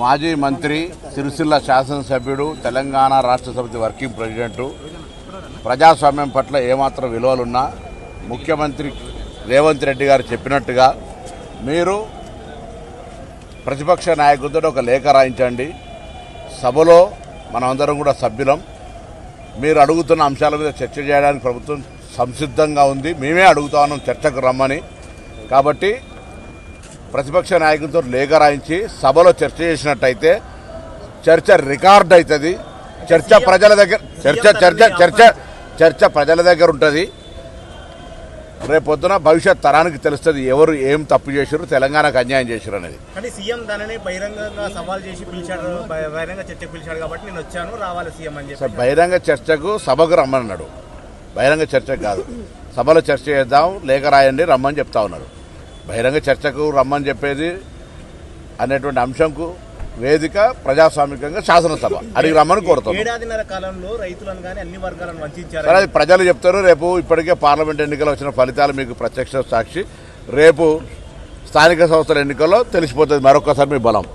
మాజీ మంత్రి సిరిసిల్ల శాసనసభ్యుడు తెలంగాణ రాష్ట్ర సమితి వర్కింగ్ ప్రెసిడెంటు. ప్రజాస్వామ్యం పట్ల ఏమాత్రం విలువలున్నా ముఖ్యమంత్రి రేవంత్ రెడ్డి గారు చెప్పినట్టుగా మీరు ప్రతిపక్ష నాయకులతో ఒక లేఖ రాయించండి. సభలో మనమందరం కూడా సభ్యులం. మీరు అడుగుతున్న అంశాల మీద చర్చ చేయడానికి ప్రభుత్వం సంసిద్ధంగా ఉంది. మేమే అడుగుతాను చర్చకు రమ్మని. కాబట్టి ప్రతిపక్ష నాయకులతో లేఖ రాయించి సభలో చర్చ చేసినట్టయితే చర్చ రికార్డ్ అవుతుంది. చర్చ ప్రజల దగ్గర చర్చ చర్చ చర్చ చర్చ ప్రజల దగ్గర ఉంటుంది. రేపొద్దున భవిష్యత్ తరానికి తెలుస్తుంది ఎవరు ఏం తప్పు చేశారు తెలంగాణకు అన్యాయం చేశారు అనేది. కానీ సీఎం దానిని బహిరంగంగా సవాల్ చేసి పిలిచాడు బ- బహిరంగ చర్చకు పిలిచాడు కాబట్టి నేను వచ్చాను రావాలి సీఎం అని సార్ చెప్పి బహిరంగ చర్చకు సభకు రమ్మన్నాడు. బహిరంగ చర్చకు కాదు. సభలో చర్చ చేద్దాం లేఖ రాయండి రమ్మని చెప్తా ఉన్నారు బహిరంగ చర్చకు రమ్మని చెప్పేది అనేటువంటి అంశంకు వేదిక ప్రజాస్వామికంగా శాసనసభ. అడిగి రమ్మని కోరుతున్నాం. ఏడాదిన్నర కాలంలో రైతులను కానీ అన్ని వర్గాలను వంచారు సరే అది ప్రజలు చెప్తారు. రేపు ఇప్పటికే పార్లమెంట్ ఎన్నికలు వచ్చిన ఫలితాలు మీకు ప్రత్యక్ష సాక్షి. రేపు స్థానిక సంస్థల ఎన్నికల్లో తెలిసిపోతుంది మరొకసారి మీ బలం.